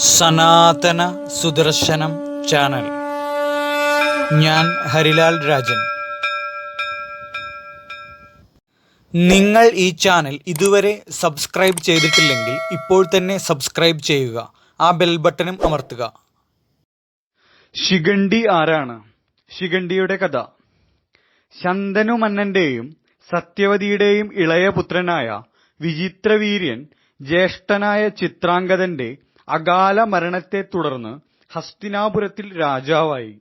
സനാതന സുദർശനം ചാനൽ. ഞാൻ ഹരിലാൽ രാജൻ. നിങ്ങൾ ഈ ചാനൽ ഇതുവരെ സബ്സ്ക്രൈബ് ചെയ്തിട്ടില്ലെങ്കിൽ ഇപ്പോൾ തന്നെ സബ്സ്ക്രൈബ് ചെയ്യുക. ആ ബെൽ ബട്ടണും അമർത്തുക. ശിഖണ്ഡി ആരാണ്? ശിഖണ്ഡിയുടെ കഥ. ശന്തനു മന്നന്റെയും സത്യവതിയുടെയും ഇളയ പുത്രനായ വിചിത്രവീര്യൻ ജ്യേഷ്ഠനായ ചിത്രാംഗതന്റെ അകാല മരണത്തെ തുടർന്ന് ഹസ്തിനാപുരത്തിൽ രാജാവായി.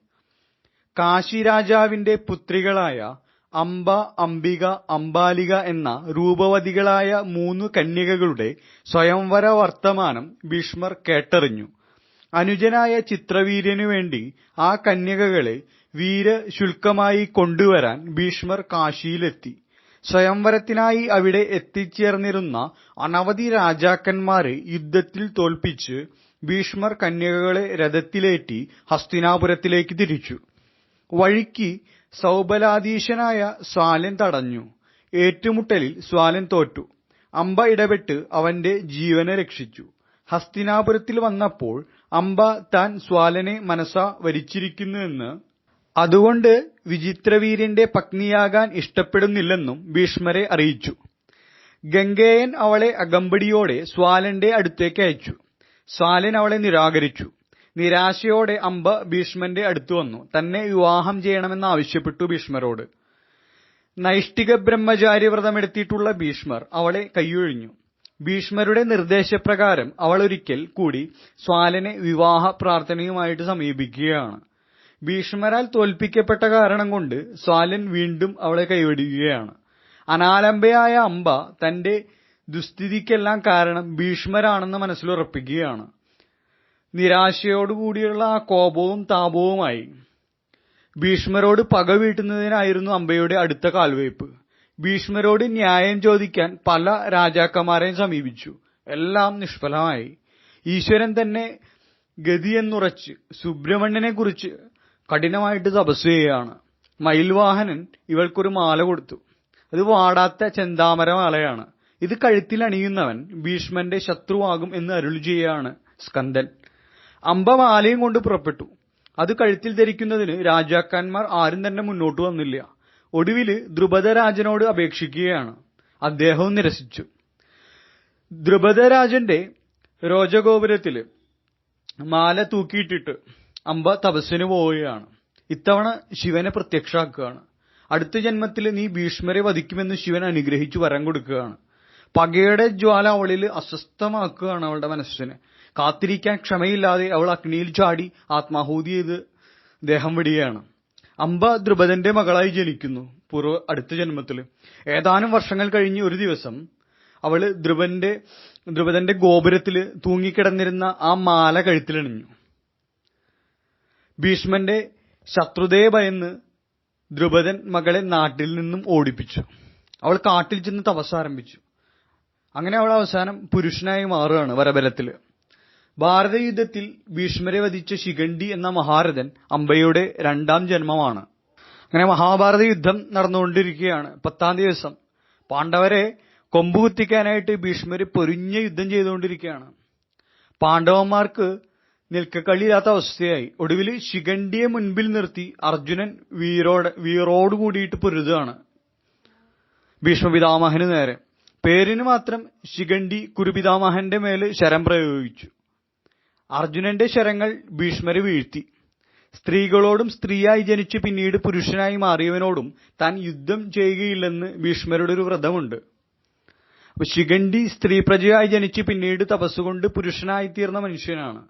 കാശി രാജാവിന്റെ പുത്രികളായ അംബ അംബിക അംബാലിക എന്ന രൂപവതികളായ മൂന്ന് കന്യകകളുടെ സ്വയംവര വർത്തമാനം ഭീഷ്മർ കേട്ടറിഞ്ഞു. അനുജനായ ചിത്രവീര്യനു വേണ്ടി ആ കന്യകകളെ വീരശുൽക്കമായി കൊണ്ടുവരാൻ ഭീഷ്മർ കാശിയിലെത്തി. സ്വയംവരത്തിനായി അവിടെ എത്തിച്ചേർന്നിരുന്ന അനവധി രാജാക്കന്മാരെ യുദ്ധത്തിൽ തോൽപ്പിച്ച് ഭീഷ്മർ കന്യകകളെ രഥത്തിലേറ്റി ഹസ്തിനാപുരത്തിലേക്ക് തിരിച്ചു. വഴിക്ക് സൗബലാധീശനായ സ്വാലൻ തടഞ്ഞു. ഏറ്റുമുട്ടലിൽ സ്വാലൻ തോറ്റു. അംബ ഇടപെട്ട് അവന്റെ ജീവനെ രക്ഷിച്ചു. ഹസ്തിനാപുരത്തിൽ വന്നപ്പോൾ അംബ താൻ സ്വാലനെ മനസ്സാ വരിച്ചിരിക്കുന്നുവെന്ന് അതുകൊണ്ട് വിചിത്രവീര്യന്റെ പത്നിയാകാൻ ഇഷ്ടപ്പെടുന്നില്ലെന്നും ഭീഷ്മരെ അറിയിച്ചു. ഗംഗേയൻ അവളെ അകമ്പടിയോടെ സ്വാലന്റെ അടുത്തേക്ക് അയച്ചു. സ്വാലൻ അവളെ നിരാകരിച്ചു. നിരാശയോടെ അംബ ഭീഷ്മന്റെ അടുത്തു വന്നു. തന്നെ വിവാഹം ചെയ്യണമെന്ന് ആവശ്യപ്പെട്ടു ഭീഷ്മരോട്. നൈഷ്ഠിക ബ്രഹ്മചാരി വ്രതമെടുത്തിട്ടുള്ള ഭീഷ്മർ അവളെ കൈയൊഴിഞ്ഞു. ഭീഷ്മരുടെ നിർദ്ദേശപ്രകാരം അവളൊരിക്കൽ കൂടി സ്വാലനെ വിവാഹ പ്രാർത്ഥനയുമായിട്ട് സമീപിക്കുകയാണ്. ഭീഷ്മരാൽ തോൽപ്പിക്കപ്പെട്ട കാരണം കൊണ്ട് സ്വാലൻ വീണ്ടും അവളെ കൈവടിക്കുകയാണ്. അനാലംബയായ അംബ തന്റെ ദുസ്ഥിതിക്കെല്ലാം കാരണം ഭീഷ്മരാണെന്ന് മനസ്സിലുറപ്പിക്കുകയാണ്. നിരാശയോടുകൂടിയുള്ള ആ കോപവും താപവുമായി ഭീഷ്മരോട് പക വീട്ടുന്നതിനായിരുന്നു അംബയുടെ അടുത്ത കാൽവയ്പ്. ഭീഷ്മരോട് ന്യായം ചോദിക്കാൻ പല രാജാക്കന്മാരെയും സമീപിച്ചു. എല്ലാം നിഷ്ഫലമായി. ഈശ്വരൻ തന്നെ ഗതിയെന്നുറച്ച് സുബ്രഹ്മണ്യനെ കുറിച്ച് കഠിനമായിട്ട് തപസ് ചെയ്യുകയാണ് മയിൽവാഹനൻ ഇവൾക്കൊരു മാല കൊടുത്തു. അത് വാടാത്ത ചെന്താമര മാലയാണ് ഇത് കഴുത്തിൽ അണിയുന്നവൻ ഭീഷ്മന്റെ ശത്രുവാകും എന്ന് അരുളി ചെയ്യുകയാണ് സ്കന്ദൻ. അമ്പ മാലയും കൊണ്ട് പുറപ്പെട്ടു. അത് കഴുത്തിൽ ധരിക്കുന്നതിന് രാജാക്കന്മാർ ആരും തന്നെ മുന്നോട്ട് വന്നില്ല. ഒടുവിൽ ദ്രുപദരാജനോട് അപേക്ഷിക്കുകയാണ്. അദ്ദേഹവും നിരസിച്ചു. ദ്രുപദരാജന്റെ രോജഗോപുരത്തിൽ മാല തൂക്കിയിട്ടിട്ട് അമ്പ തപസ്സിന് പോവുകയാണ്. ഇത്തവണ ശിവനെ പ്രത്യക്ഷാക്കുകയാണ്. അടുത്ത ജന്മത്തിൽ നീ ഭീഷ്മരെ വധിക്കുമെന്ന് ശിവൻ അനുഗ്രഹിച്ചു വരം കൊടുക്കുകയാണ്. പകയുടെ ജ്വാല അവളിൽ അസ്വസ്ഥമാക്കുകയാണ് അവളുടെ മനസ്സിനെ. കാത്തിരിക്കാൻ ക്ഷമയില്ലാതെ അവൾ അഗ്നിയിൽ ചാടി ആത്മാഹൂതി ചെയ്ത് ദേഹം വിടുകയാണ് അമ്പ ദ്രുപദന്റെ മകളായി ജനിക്കുന്നു പൂർവ അടുത്ത ജന്മത്തിൽ ഏതാനും വർഷങ്ങൾ കഴിഞ്ഞ് ഒരു ദിവസം അവൾ ധ്രുവന്റെ ധ്രുപദന്റെ ഗോപുരത്തിൽ തൂങ്ങിക്കിടന്നിരുന്ന ആ മാല കഴുത്തിലണിഞ്ഞു. ഭീഷ്മന്റെ ശത്രുതയെ ഭയന്ന് ദ്രുപദൻ മകളെ നാട്ടിൽ നിന്നും ഓടിപ്പിച്ചു. അവൾ കാട്ടിൽ ചെന്ന് തപസ് ആരംഭിച്ചു. അങ്ങനെ അവൾ അവസാനം പുരുഷനായി മാറുകയാണ് വരബലത്തിൽ. ഭാരതയുദ്ധത്തിൽ ഭീഷ്മരെ വധിച്ച ശിഖണ്ഡി എന്ന മഹാരഥൻ അമ്പയുടെ രണ്ടാം ജന്മമാണ്. അങ്ങനെ മഹാഭാരത യുദ്ധം നടന്നുകൊണ്ടിരിക്കുകയാണ്. പത്താം ദിവസം പാണ്ഡവരെ കൊമ്പുകുത്തിക്കാനായിട്ട് ഭീഷ്മര് പൊരിഞ്ഞ യുദ്ധം ചെയ്തുകൊണ്ടിരിക്കുകയാണ്. പാണ്ഡവന്മാർക്ക് നിൽക്കക്കളിയില്ലാത്ത അവസ്ഥയായി. ഒടുവിൽ ശിഖണ്ഡിയെ മുൻപിൽ നിർത്തി അർജുനൻ വീരോട് വീറോട് കൂടിയിട്ട് പൊരുതുകയാണ്. ഭീഷ്മപിതാമഹന് നേരെ. പേരിന് മാത്രം ശിഖണ്ഡി കുരുപിതാമഹന്റെ മേൽ ശരം പ്രയോഗിച്ചു. അർജുനന്റെ ശരങ്ങൾ ഭീഷ്മരെ വീഴ്ത്തി. സ്ത്രീകളോടും സ്ത്രീയായി ജനിച്ച് പിന്നീട് പുരുഷനായി മാറിയവനോടും താൻ യുദ്ധം ചെയ്യുകയില്ലെന്ന് ഭീഷ്മരുടെ ഒരു വ്രതമുണ്ട്. ശിഖണ്ഡി സ്ത്രീ പ്രജയായി ജനിച്ച് പിന്നീട് തപസ്സുകൊണ്ട് പുരുഷനായി തീർന്ന മനുഷ്യനാണ്.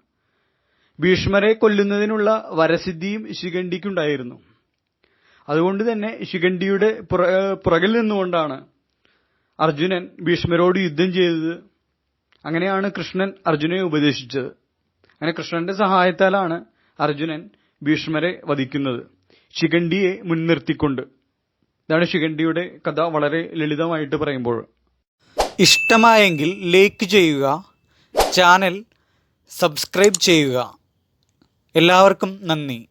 ഭീഷ്മരെ കൊല്ലുന്നതിനുള്ള വരസിദ്ധിയും ശിഖണ്ഡിക്കുണ്ടായിരുന്നു. അതുകൊണ്ട് തന്നെ ശിഖണ്ഡിയുടെ പുറകിൽ നിന്നുകൊണ്ടാണ് അർജുനൻ ഭീഷ്മരോട് യുദ്ധം ചെയ്തത്. അങ്ങനെയാണ് കൃഷ്ണൻ അർജുനെ ഉപദേശിച്ചത്. അങ്ങനെ കൃഷ്ണന്റെ സഹായത്താലാണ് അർജുനൻ ഭീഷ്മരെ വധിക്കുന്നത്. ശിഖണ്ഡിയെ മുൻനിർത്തിക്കൊണ്ട്. ഇതാണ് ശിഖണ്ഡിയുടെ കഥ വളരെ ലളിതമായിട്ട് പറയുമ്പോൾ. ഇഷ്ടമായെങ്കിൽ ലൈക്ക് ചെയ്യുക ചാനൽ സബ്സ്ക്രൈബ് ചെയ്യുക. എല്ലാവർക്കും നന്ദി.